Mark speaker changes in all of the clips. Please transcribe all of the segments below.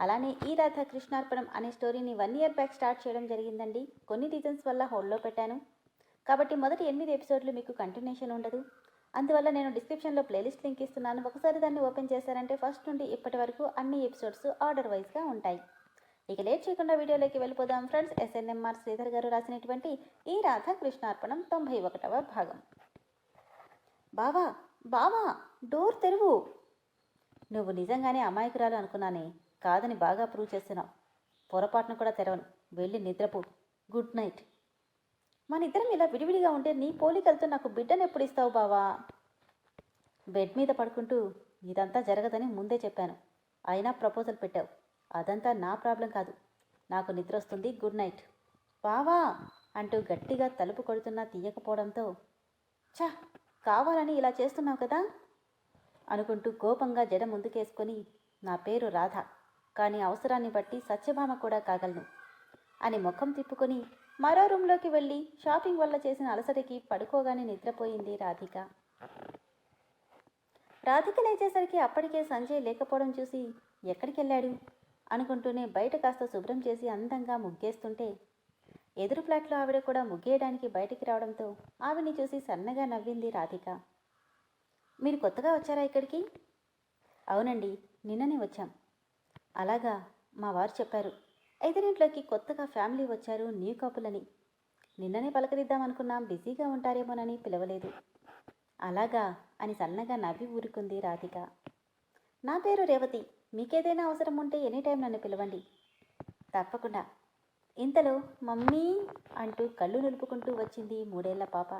Speaker 1: అలానే ఈ రాధ కృష్ణార్పణం అనే స్టోరీని వన్ ఇయర్ బ్యాక్ స్టార్ట్ చేయడం జరిగిందండి. కొన్ని రీజన్స్ వల్ల హోల్డ్లో పెట్టాను. కాబట్టి మొదటి ఎనిమిది ఎపిసోడ్లు మీకు కంటిన్యూషన్ ఉండదు. అందువల్ల నేను డిస్క్రిప్షన్లో ప్లేలిస్ట్ లింక్ ఇస్తున్నాను. ఒకసారి దాన్ని ఓపెన్ చేశారంటే ఫస్ట్ నుండి ఇప్పటి వరకు అన్ని ఎపిసోడ్స్ ఆర్డర్ వైజ్గా ఉంటాయి. ఇక లేట్ చేయకుండా వీడియోలోకి వెళ్ళిపోదాం. ఫ్రెండ్స్ ఎస్ఎన్ఎంఆర్ శ్రీధర్ గారు రాసినటువంటి ఈ రాధ కృష్ణార్పణం తొంభై ఒకటవ భాగం. బావా బావా డోర్ తెరువు. నువ్వు నిజంగానే అమాయకురాలు అనుకున్నానే? కాదని బాగా ప్రూవ్ చేస్తున్నావు పొరపాటును కూడా తెరవను. వెళ్ళి నిద్రపో. గుడ్ నైట్ మన ఇద్దరం ఇలా విడివిడిగా ఉంటే నీ పోలికలతో నాకు బిడ్డను ఎప్పుడు ఇస్తావు బావా? బెడ్ మీద పడుకుంటూ ఇదంతా జరగదని ముందే చెప్పాను. అయినా ప్రపోజల్ పెట్టావు. అదంతా నా ప్రాబ్లం కాదు. నాకు నిద్ర వస్తుంది. గుడ్ నైట్ బావా! అంటూ గట్టిగా తలుపు కొడుతున్నా తీయకపోవడంతో ఛా! కావాలని ఇలా చేస్తున్నావు కదా? అనుకుంటూ కోపంగా జడ ముందుకేసుకొని నా పేరు రాధ. కానీ అవసరాన్ని బట్టి సత్యభామ కూడా కాగలను. అని ముఖం తిప్పుకొని మరో రూమ్లోకి వెళ్ళి షాపింగ్ వల్ల చేసిన అలసటకి పడుకోగానే నిద్రపోయింది రాధిక. రాధిక లేచేసరికి అప్పటికే సంజయ్ లేకపోవడం చూసి ఎక్కడికి వెళ్ళాడు అనుకుంటూనే బయట కాస్త శుభ్రం చేసి అందంగా ముగ్గేస్తుంటే ఎదురు ఫ్లాట్లో ఆవిడ కూడా ముగ్గేయడానికి బయటికి రావడంతో ఆవిడ్ని చూసి సన్నగా నవ్వింది రాధిక. మీరు కొత్తగా వచ్చారా ఇక్కడికి? అవునండి నిన్ననే వచ్చాం. అలాగా మా వారు చెప్పారు. ఎదురింట్లోకి కొత్తగా ఫ్యామిలీ వచ్చారు న్యూ కపులని. నిన్ననే పలకరిద్దామనుకున్నాం బిజీగా ఉంటారేమోనని పిలవలేదు. అలాగా అని సన్నగా నవ్వి ఊరుకుంది రాధిక. నా పేరు రేవతి మీకేదైనా అవసరం ఉంటే ఎనీ టైం నన్ను పిలవండి. తప్పకుండా. ఇంతలో మమ్మీ అంటూ కళ్ళు నిలుపుకుంటూ వచ్చింది మూడేళ్ళ పాప.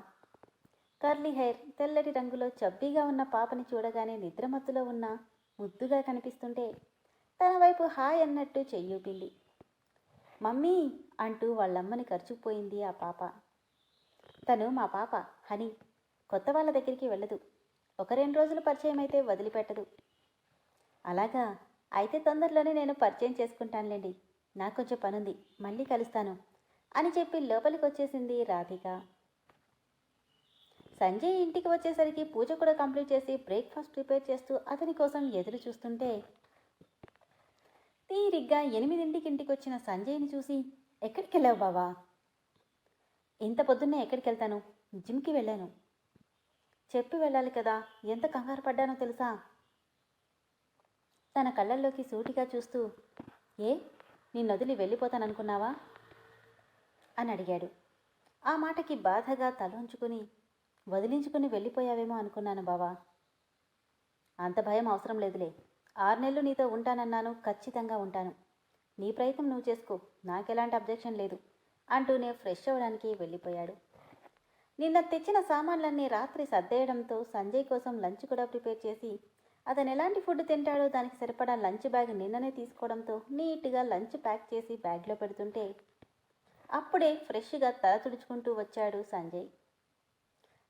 Speaker 1: కర్లీ హెయిర్ తెల్లటి రంగులో చబ్బీగా ఉన్న పాపని చూడగానే నిద్రమత్తులో ఉన్న ముద్దుగా కనిపిస్తుంటే తన వైపు హాయ్ అన్నట్టు చెయ్యూపింది మమ్మీ అంటూ వాళ్ళమ్మని ఖర్చుకుపోయింది ఆ పాప. తను మా పాప హనీ కొత్త వాళ్ళ దగ్గరికి వెళ్ళదు. ఒక రెండు రోజులు పరిచయం అయితే వదిలిపెట్టదు. అలాగా? అయితే తొందరలోనే నేను పరిచయం చేసుకుంటానులేండి. నాకు కొంచెం పనుంది. మళ్ళీ కలుస్తాను అని చెప్పి లోపలికి వచ్చేసింది రాధిక. సంజయ్ ఇంటికి వచ్చేసరికి పూజ కూడా కంప్లీట్ చేసి బ్రేక్ఫాస్ట్ ప్రిపేర్ చేస్తూ అతని కోసం ఎదురు చూస్తుంటే తీరిగ్గా ఎనిమిదింటికి ఇంటికి వచ్చిన సంజయ్ని చూసి ఎక్కడికి వెళ్ళావు బావా? ఇంత పొద్దున్నే ఎక్కడికి వెళ్తాను జిమ్కి వెళ్ళాను. చెప్పి వెళ్ళాలి కదా ఎంత కంగారు పడ్డానో తెలుసా? తన కళ్ళల్లోకి సూటిగా చూస్తూ ఏ నిన్నొదిలి వెళ్ళిపోతాననుకున్నావా? అని అడిగాడు. ఆ మాటకి బాధగా తలంచుకుని వదిలించుకుని వెళ్ళిపోయావేమో అనుకున్నాను బావా. అంత భయం అవసరం లేదులే ఆరు నెలలు నీతో ఉంటానన్నాను ఖచ్చితంగా ఉంటాను. నీ ప్రయత్నం నువ్వు చేసుకో నాకెలాంటి అబ్జెక్షన్ లేదు అంటూనే ఫ్రెష్ అవ్వడానికి వెళ్ళిపోయాడు. నిన్న తెచ్చిన సామాన్లన్నీ రాత్రి సర్దేయడంతో సంజయ్ కోసం లంచ్ కూడా ప్రిపేర్ చేసి అతను ఎలాంటి ఫుడ్ తింటాడో దానికి సరిపడా లంచ్ బ్యాగ్ నిన్ననే తీసుకోవడంతో నీట్గా లంచ్ ప్యాక్ చేసి బ్యాగ్లో పెడుతుంటే అప్పుడే ఫ్రెష్గా తల తుడుచుకుంటూ వచ్చాడు సంజయ్.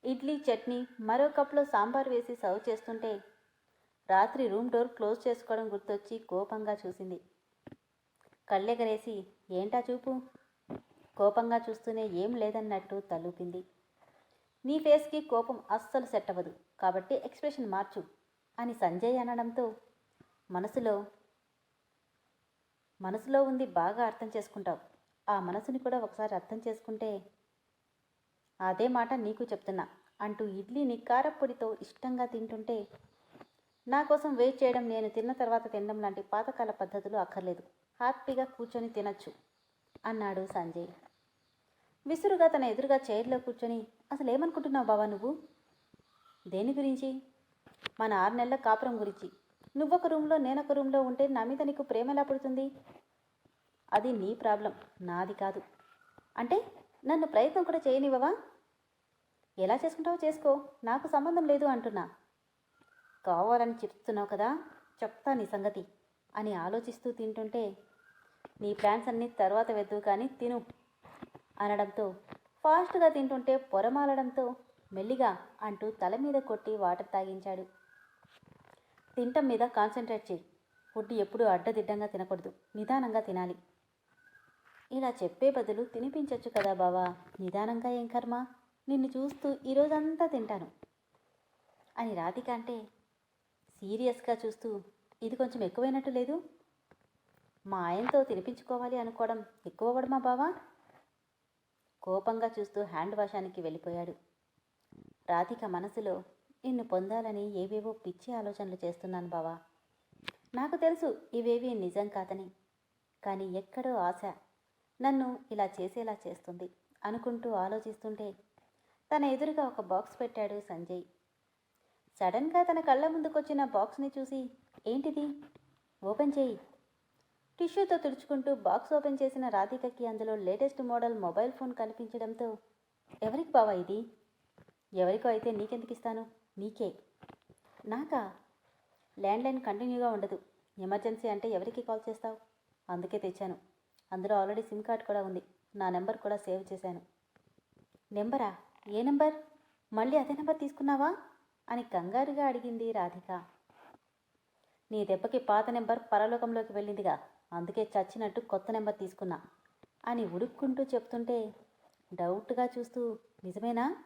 Speaker 1: ఇడ్లీ చట్నీ మరో కప్లో సాంబార్ వేసి సర్వ్ చేస్తుంటే రాత్రి రూమ్ డోర్ క్లోజ్ చేసుకోవడం గుర్తొచ్చి కోపంగా చూసింది. కళ్ళెగరేసి ఏంటా చూపు? కోపంగా చూస్తూనే ఏం లేదన్నట్టు తలూపింది. నీ ఫేస్కి కోపం అస్సలు సెట్ అవ్వదు కాబట్టి ఎక్స్ప్రెషన్ మార్చు అని సంజయ్ అనడంతో మనసులో మనసులో ఉంది బాగా అర్థం చేసుకుంటావు. ఆ మనసుని కూడా ఒకసారి అర్థం చేసుకుంటే అదే మాట నీకు చెప్తున్నా అంటూ ఇడ్లీని కారపొడితో ఇష్టంగా తింటుంటే నా కోసం వెయిట్ చేయడం నేను తిన్న తర్వాత తినడం లాంటి పాతకాల పద్ధతులు అక్కర్లేదు. హ్యాపీగా కూర్చొని తినచ్చు అన్నాడు సంజయ్. విసురుగా తన ఎదురుగా చైర్లో కూర్చొని అసలు ఏమనుకుంటున్నావు బావా నువ్వు? దేని గురించి? మన ఆరు నెలల కాపురం గురించి. నువ్వొక రూమ్లో నేనొక రూమ్లో ఉంటే నా మీద నీకు ప్రేమ ఎలా పుడుతుంది? అది నీ ప్రాబ్లం నాది కాదు. అంటే నన్ను ప్రయత్నం కూడా చేయనివ్వవా? ఎలా చేసుకుంటావో చేసుకో నాకు సంబంధం లేదు అంటున్నా. కావాలని చెప్తున్నావు కదా చెప్తా నీ సంగతి అని ఆలోచిస్తూ తింటుంటే నీ ప్లాన్స్ అన్నీ తర్వాత వెద్దు కానీ తిను అనడంతో ఫాస్ట్గా తింటుంటే పొరమాలడంతో మెల్లిగా అంటూ తల మీద కొట్టి వాటర్ తాగించాడు. తింటం మీద కాన్సన్ట్రేట్ చేయి. ఫుడ్ ఎప్పుడూ అడ్డదిడ్డంగా తినకూడదు. నిదానంగా తినాలి. ఇలా చెప్పే బదులు తినిపించవచ్చు కదా బావా. నిదానంగా ఏం కర్మ? నిన్ను చూస్తూ ఈరోజంతా తింటాను అని రాధిక అంటే సీరియస్గా చూస్తూ ఇది కొంచెం ఎక్కువైనట్టు లేదు. మా ఆయనతో తినిపించుకోవాలి అనుకోవడం ఎక్కువవడమా బావా? కోపంగా చూస్తూ హ్యాండ్ వాషానికి వెళ్ళిపోయాడు. రాధిక మనసులో నిన్ను పొందాలని ఏవేవో పిచ్చి ఆలోచనలు చేస్తున్నాను బావా. నాకు తెలుసు ఇవేవి నిజం కాదని కానీ ఎక్కడో ఆశ నన్ను ఇలా చేసేలా చేస్తుంది అనుకుంటూ ఆలోచిస్తుంటే తన ఎదురుగా ఒక బాక్స్ పెట్టాడు సంజయ్. సడన్గా తన కళ్ళ ముందుకొచ్చిన బాక్స్ని చూసి ఏంటిది? ఓపెన్ చేయి. టిష్యూతో తుడుచుకుంటూ బాక్స్ ఓపెన్ చేసిన రాధికకి అందులో లేటెస్ట్ మోడల్ మొబైల్ ఫోన్ కనిపించడంతో ఎవరికి బావా ఇది? ఎవరికో అయితే నీకెందుకు ఇస్తాను? నీకే. నాకా? ల్యాండ్లైన్ కంటిన్యూగా ఉండదు. ఎమర్జెన్సీ అంటే ఎవరికి కాల్ చేస్తావు? అందుకే తెచ్చాను. అందులో ఆల్రెడీ సిమ్ కార్డ్ కూడా ఉంది. నా నెంబర్ కూడా సేవ్ చేశాను. నెంబరా? ఏ నెంబర్? మళ్ళీ అదే నెంబర్ తీసుకున్నావా? అని కంగారుగా అడిగింది రాధిక. నీ దెబ్బకి పాత నెంబర్ పరలోకంలోకి వెళ్ళిందిగా అందుకే చచ్చినట్టు కొత్త నెంబర్ తీసుకున్నా అని ఉడుక్కుంటూ చెప్తుంటే డౌట్గా చూస్తూ నిజమేనా?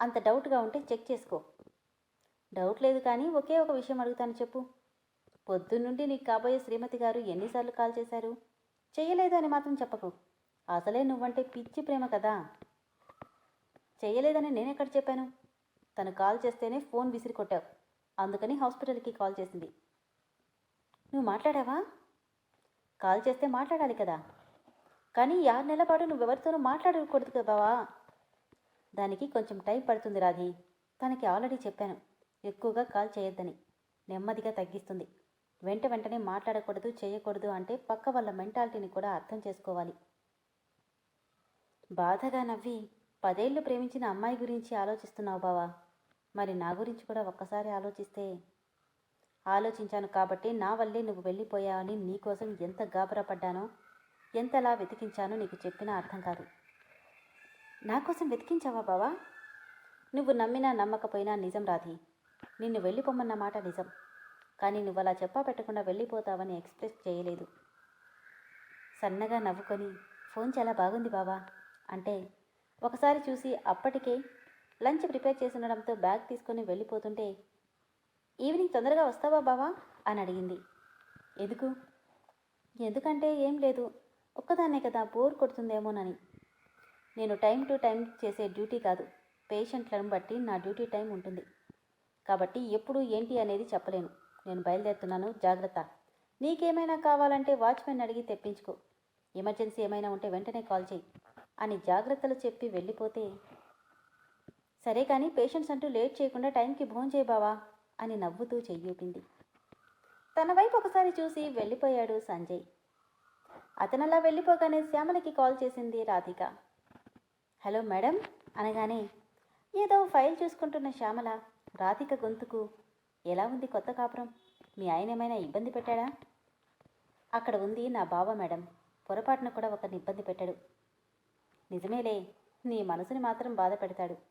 Speaker 1: అంత డౌట్గా ఉంటే చెక్ చేసుకో. డౌట్ లేదు కానీ ఒకే ఒక విషయం అడుగుతాను చెప్పు. పొద్దున్నుండి నీకు కాబోయే శ్రీమతి గారు ఎన్నిసార్లు కాల్ చేశారు? చేయలేదు అని మాత్రం చెప్పకు. అసలే నువ్వంటే పిచ్చి ప్రేమ కదా. చేయలేదని నేనెక్కడ చెప్పాను? తను కాల్ చేస్తేనే ఫోన్ విసిరి కొట్టావు. అందుకని హాస్పిటల్కి కాల్ చేసింది. నువ్వు మాట్లాడావా? కాల్ చేస్తే మాట్లాడాలి కదా. కానీ ఆరు నెలల పాటు నువ్వెవరితోనూ మాట్లాడకూడదు కదా బావా దానికి కొంచెం టైం పడుతుంది రాధి. తనకి ఆల్రెడీ చెప్పాను. ఎక్కువగా కాల్ చేయొద్దని. నెమ్మదిగా తగ్గిస్తుంది. వెంట వెంటనే మాట్లాడకూడదు చేయకూడదు అంటే పక్క వాళ్ళ మెంటాలిటీని కూడా అర్థం చేసుకోవాలి. బాధగా నవ్వి పదేళ్ళు ప్రేమించిన అమ్మాయి గురించి ఆలోచిస్తున్నావు బావా. మరి నా గురించి కూడా ఒక్కసారి ఆలోచిస్తే? ఆలోచించాను కాబట్టి నా వల్లే నువ్వు వెళ్ళిపోయావని నీకోసం ఎంత గాబరా పడ్డానో ఎంతలా వెతికించానో నీకు చెప్పినా అర్థం కాదు. నా కోసం వెతికించావా బావా? నువ్వు నమ్మినా నమ్మకపోయినా నిజం రాధి. నిన్ను వెళ్ళిపోమన్న మాట నిజం. కానీ నువ్వు అలా చెప్పా పెట్టకుండా వెళ్ళిపోతావని ఎక్స్ప్రెస్ చేయలేదు. సన్నగా నవ్వుకొని ఫోన్ చాలా బాగుంది బావా. అంటే ఒకసారి చూసి అప్పటికే లంచ్ ప్రిపేర్ చేసి ఉండడంతో బ్యాగ్ తీసుకొని వెళ్ళిపోతుంటే ఈవినింగ్ తొందరగా వస్తావా బావా? అని అడిగింది. ఎందుకు? ఎందుకంటే ఏం లేదు. ఒక్కదాన్నే కదా బోర్ కొడుతుందేమోనని. నేను టైం టు టైం చేసే డ్యూటీ కాదు. పేషెంట్లను బట్టి నా డ్యూటీ టైం ఉంటుంది. కాబట్టి ఎప్పుడు ఏంటి అనేది చెప్పలేను. నేను బయలుదేరుతున్నాను. జాగ్రత్త. నీకేమైనా కావాలంటే వాచ్మెన్ అడిగి తెప్పించుకో. ఎమర్జెన్సీ ఏమైనా ఉంటే వెంటనే కాల్ చేయి అని జాగ్రత్తలు చెప్పి వెళ్ళిపోతే సరే కానీ పేషెంట్స్ అంటూ లేట్ చేయకుండా టైంకి భోజనం చేయబావా అని నవ్వుతూ చెయ్యూపింది తన వైపు ఒకసారి చూసి వెళ్ళిపోయాడు సంజయ్. అతనలా వెళ్ళిపోగానే శ్యామలకి కాల్ చేసింది రాధిక. హలో మేడం అనగానే ఏదో ఫైల్ చూసుకుంటున్న శ్యామల రాధిక గొంతుకు ఎలా ఉంది కొత్త కాపురం? మీ ఆయన ఏమైనా ఇబ్బంది పెట్టాడా? అక్కడ ఉంది నా బావ మేడం పొరపాటున కూడా ఒకరిని ఇబ్బంది పెట్టాడు. నిజమేలే నీ మనసుని మాత్రం బాధ పెడతాడు.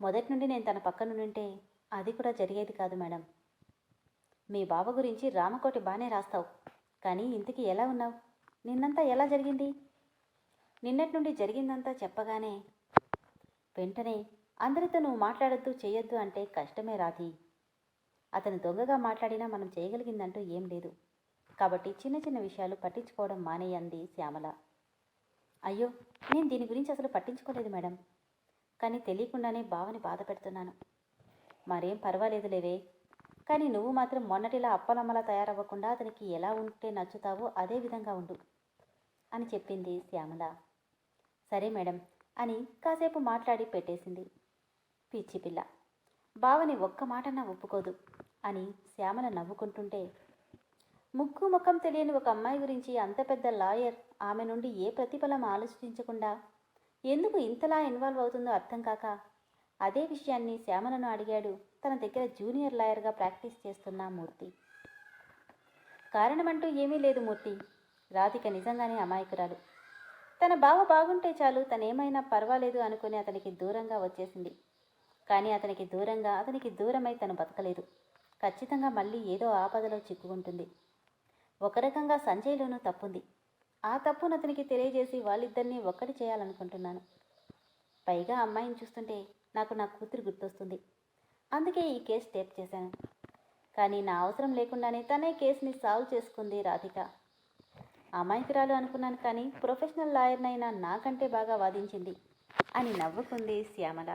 Speaker 1: మొదటి నుండి నేను తన పక్కన నుంటే అది కూడా జరిగేది కాదు మేడం. మీ బావ గురించి రామకోటి బాగానే రాస్తావు. కానీ ఇంతకీ ఎలా ఉన్నావు? నిన్నంతా ఎలా జరిగింది? నిన్నటి నుండి జరిగిందంతా చెప్పగానే వెంటనే అందరితో నువ్వు మాట్లాడొద్దు చేయొద్దు అంటే కష్టమే రాధి. అతను దొంగగా మాట్లాడినా మనం చేయగలిగిందంటూ ఏం లేదు. కాబట్టి చిన్న చిన్న విషయాలు పట్టించుకోవడం మానేయంది శ్యామల. అయ్యో నేను దీని గురించి అసలు పట్టించుకోలేదు మేడం. కానీ తెలియకుండానే బావని బాధ పెడుతున్నాను. మరేం పర్వాలేదు లేవే. కానీ నువ్వు మాత్రం మొన్నటిలా అప్పలమ్మలా తయారవ్వకుండా అతనికి ఎలా ఉంటే నచ్చుతావో అదే విధంగా ఉండు అని చెప్పింది శ్యామల. సరే మేడం అని కాసేపు మాట్లాడి పెట్టేసింది. పిచ్చి పిల్ల బావని ఒక్క మాటన్నా ఒప్పుకోదు అని శ్యామల నవ్వుకుంటుంటే ముక్కు ముఖం తెలియని ఒక అమ్మాయి గురించి అంత పెద్ద లాయర్ ఆమె నుండి ఏ ప్రతిఫలం ఆలోచించకుండా ఎందుకు ఇంతలా ఇన్వాల్వ్ అవుతుందో అర్థం కాక అదే విషయాన్ని శ్యామలను అడిగాడు. తన దగ్గర జూనియర్ లాయర్గా ప్రాక్టీస్ చేస్తున్న మూర్తి. కారణమంటూ ఏమీ లేదు మూర్తి. రాధిక నిజంగానే అమాయకురాలు. తన బావ బాగుంటే చాలు తనేమైనా పర్వాలేదు అనుకుని అతనికి దూరంగా వచ్చేసింది. కానీ అతనికి దూరంగా అతనికి దూరమై తను బతకలేదు. ఖచ్చితంగా మళ్ళీ ఏదో ఆపదలో చిక్కుకుంటుంది. ఒక రకంగా సంజయ్లోనూ తప్పుంది. ఆ తప్పును అతనికి తెలియజేసి వాళ్ళిద్దరినీ ఒక్కటి చేయాలనుకుంటున్నాను. పైగా అమ్మాయిని చూస్తుంటే నాకు నా కూతురు గుర్తొస్తుంది. అందుకే ఈ కేసు టేప్ చేశాను. కానీ నా అవసరం లేకుండానే తనే కేసుని సాల్వ్ చేసుకుంది రాధిక. అమాయకురాలు అనుకున్నాను కానీ ప్రొఫెషనల్ లాయర్నైనా నాకంటే బాగా వాదించింది అని నవ్వుకుంది శ్యామల.